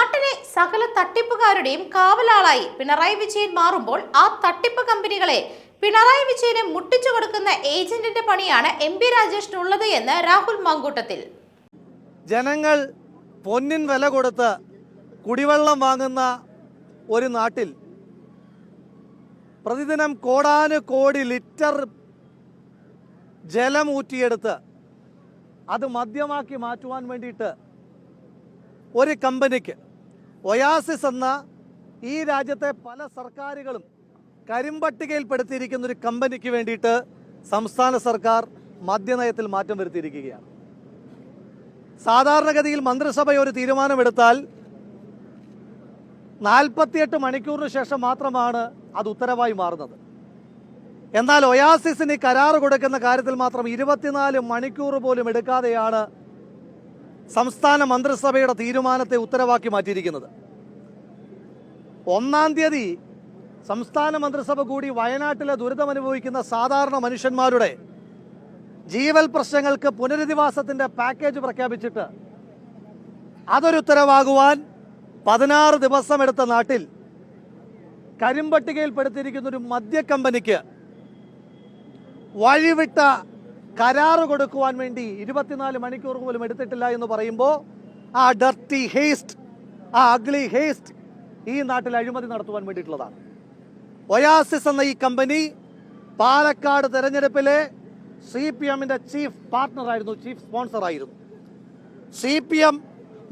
നാട്ടിലെ സകല തട്ടിപ്പുകാരുടെയും കാവലാളായി പിണറായി വിജയൻ മാറുമ്പോൾ ആ തട്ടിപ്പ് കമ്പനികളെ പിണറായി വിജയനെ മുട്ടിച്ചു കൊടുക്കുന്ന ഏജന്റിന്റെ പണിയാണ് എം പി രാജേഷിനുള്ളത് എന്ന് രാഹുൽ മാങ്കൂട്ടത്തിൽ. ജനങ്ങൾ പൊന്നിൻ വില കൊടുത്ത് കുടിവെള്ളം വാങ്ങുന്ന ഒരു നാട്ടിൽ പ്രതിദിനം കോടാനു കോടി ലിറ്റർ ജലം ഊറ്റിയെടുത്ത് അത് മദ്യമാക്കി മാറ്റുവാൻ വേണ്ടിയിട്ട് ഒരു കമ്പനിക്ക് ഒയാസിസ് എന്ന ഈ രാജ്യത്തെ പല സർക്കാരുകളും കരിമ്പട്ടികയിൽപ്പെടുത്തിയിരിക്കുന്ന ഒരു കമ്പനിക്ക് വേണ്ടിയിട്ട് സംസ്ഥാന സർക്കാർ മദ്യനയത്തിൽ മാറ്റം വരുത്തിയിരിക്കുകയാണ്. സാധാരണഗതിയിൽ മന്ത്രിസഭ ഒരു തീരുമാനമെടുത്താൽ നാൽപ്പത്തിയെട്ട് മണിക്കൂറിന് ശേഷം മാത്രമാണ് അത് ഉത്തരവായി മാറുന്നത്. എന്നാൽ ഒയാസിസിന് കരാറ് കൊടുക്കുന്ന കാര്യത്തിൽ മാത്രം ഇരുപത്തിനാല് മണിക്കൂർ പോലും എടുക്കാതെയാണ് സംസ്ഥാന മന്ത്രിസഭയുടെ തീരുമാനത്തെ ഉത്തരവാക്കി മാറ്റിയിരിക്കുന്നത്. ഒന്നാം തീയതി സംസ്ഥാന മന്ത്രിസഭ കൂടി വയനാട്ടിലെ ദുരിതമനുഭവിക്കുന്ന സാധാരണ മനുഷ്യന്മാരുടെ ജീവൽ പ്രശ്നങ്ങൾക്ക് പുനരധിവാസത്തിന്റെ പാക്കേജ് പ്രഖ്യാപിച്ചിട്ട് അതൊരുത്തരവാകുവാൻ പതിനാറ് ദിവസമെടുത്ത നാട്ടിൽ കരിമ്പട്ടികയിൽപ്പെടുത്തിയിരിക്കുന്ന ഒരു മദ്യ കമ്പനിക്ക് വഴിവിട്ട കരാറ് കൊടുക്കുവാൻ വേണ്ടി ഇരുപത്തിനാല് മണിക്കൂർ പോലും എടുത്തിട്ടില്ല എന്ന് പറയുമ്പോൾ ആ ഡർട്ടി ഹേസ്റ്റ് ആ അഗ്ലി ഹേസ്റ്റ് ഈ നാട്ടിൽ അഴിമതി നടത്തുവാൻ വേണ്ടിയിട്ടുള്ളതാണ്. ഒയാസിസ് എന്ന ഈ കമ്പനി പാലക്കാട് തെരഞ്ഞെടുപ്പിലെ സി പി എമ്മിന്റെ ചീഫ് പാർട്ട്ണറായിരുന്നു ചീഫ് സ്പോൺസർ ആയിരുന്നു. സി പി എം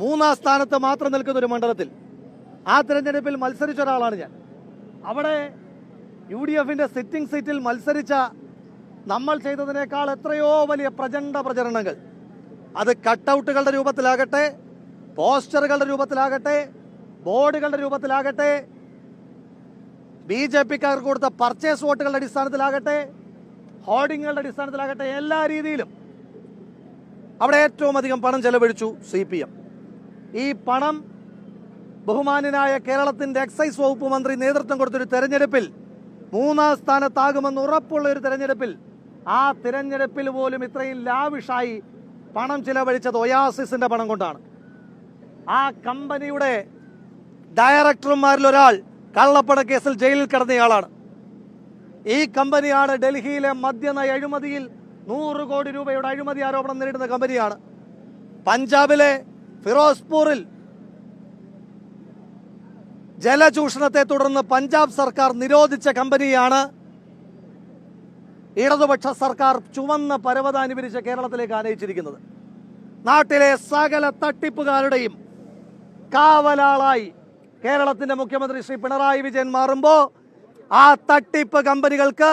മൂന്നാം സ്ഥാനത്ത് മാത്രം നിൽക്കുന്ന ഒരു മണ്ഡലത്തിൽ ആ തിരഞ്ഞെടുപ്പിൽ മത്സരിച്ച ഒരാളാണ് ഞാൻ. അവിടെ യു ഡി എഫിന്റെ സിറ്റിംഗ് സീറ്റിൽ മത്സരിച്ച നമ്മൾ ചെയ്തതിനേക്കാൾ എത്രയോ വലിയ പ്രചണ്ഡ പ്രചരണങ്ങൾ. അത് കട്ടൗട്ടുകളുടെ രൂപത്തിലാകട്ടെ പോസ്റ്ററുകളുടെ രൂപത്തിലാകട്ടെ ബോർഡുകളുടെ രൂപത്തിലാകട്ടെ ബി ജെ പിക്കാർക്ക് കൊടുത്ത പർച്ചേസ് വോട്ടുകളുടെ അടിസ്ഥാനത്തിലാകട്ടെ ഹോർഡിങ്ങുകളുടെ അടിസ്ഥാനത്തിലാകട്ടെ എല്ലാ രീതിയിലും അവിടെ ഏറ്റവും അധികം പണം ചെലവഴിച്ചു സി പി എം. ഈ പണം ബഹുമാന്യനായ കേരളത്തിന്റെ എക്സൈസ് വകുപ്പ് മന്ത്രി നേതൃത്വം കൊടുത്തൊരു തെരഞ്ഞെടുപ്പിൽ മൂന്നാം സ്ഥാനത്താകുമെന്ന് ഉറപ്പുള്ള ഒരു തെരഞ്ഞെടുപ്പിൽ ആ തിരഞ്ഞെടുപ്പിൽ പോലും ഇത്രയും ലാവിഷായി പണം ചിലവഴിച്ചത് ഒയാസിസിന്റെ പണം കൊണ്ടാണ്. ആ കമ്പനിയുടെ ഡയറക്ടർമാരിൽ ഒരാൾ കള്ളപ്പട കേസിൽ ജയിലിൽ കിടന്നയാളാണ്. ഈ കമ്പനിയാണ് ഡൽഹിയിലെ മദ്യന അഴിമതിയിൽ നൂറ് കോടി രൂപയുടെ അഴിമതി ആരോപണം നേരിടുന്ന കമ്പനിയാണ്. പഞ്ചാബിലെ ഫിറോസ്പൂറിൽ ജലചൂഷണത്തെ തുടർന്ന് പഞ്ചാബ് സർക്കാർ നിരോധിച്ച കമ്പനിയാണ് ഇടതുപക്ഷ സർക്കാർ ചുവന്ന പരവത വിരിച്ച് കേരളത്തിലേക്ക് ആനയിച്ചിരിക്കുന്നത്. നാട്ടിലെ സകല തട്ടിപ്പുകാരുടെയും കാവലാളായി കേരളത്തിന്റെ മുഖ്യമന്ത്രി ശ്രീ പിണറായി വിജയൻ മാറുമ്പോൾ ആ തട്ടിപ്പ് കമ്പനികൾക്ക്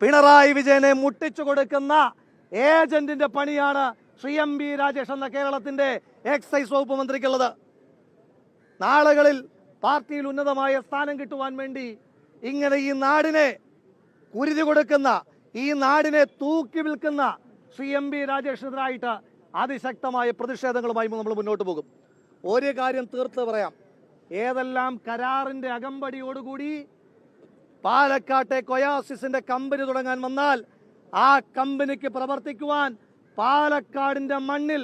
പിണറായി വിജയനെ മുട്ടിച്ചു കൊടുക്കുന്ന ഏജന്റിന്റെ പണിയാണ് ശ്രീ എം ബി രാജേഷ് എന്ന കേരളത്തിന്റെ എക്സൈസ് വകുപ്പ് മന്ത്രിക്കുള്ളത്. നാളുകളിൽ പാർട്ടിയിൽ ഉന്നതമായ സ്ഥാനം കിട്ടുവാൻ വേണ്ടി ഇങ്ങനെ ഈ നാടിനെ കുരുതി കൊടുക്കുന്ന ഈ നാടിനെ തൂക്കി വിൽക്കുന്ന ശ്രീ എം പി രാജേഷിനെതിരായിട്ട് അതിശക്തമായ പ്രതിഷേധങ്ങളുമായി നമ്മൾ മുന്നോട്ട് പോകും. ഒരു കാര്യം തീർത്ത് പറയാം. ഏതെല്ലാം കരാറിന്റെ അകമ്പടിയോടുകൂടി പാലക്കാട്ടെ കൊയാസിസിന്റെ കമ്പനി തുടങ്ങാൻ വന്നാൽ ആ കമ്പനിക്ക് പ്രവർത്തിക്കുവാൻ പാലക്കാടിന്റെ മണ്ണിൽ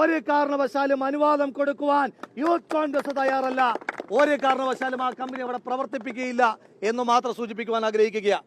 ഒരു കാരണവശാലും അനുവാദം കൊടുക്കുവാൻ യൂത്ത് കോൺഗ്രസ് തയ്യാറല്ല. ഒരു കാരണവശാലും ആ കമ്പനി അവിടെ പ്രവർത്തിപ്പിക്കുകയില്ല എന്ന് മാത്രം സൂചിപ്പിക്കുവാൻ ആഗ്രഹിക്കുകയാണ്.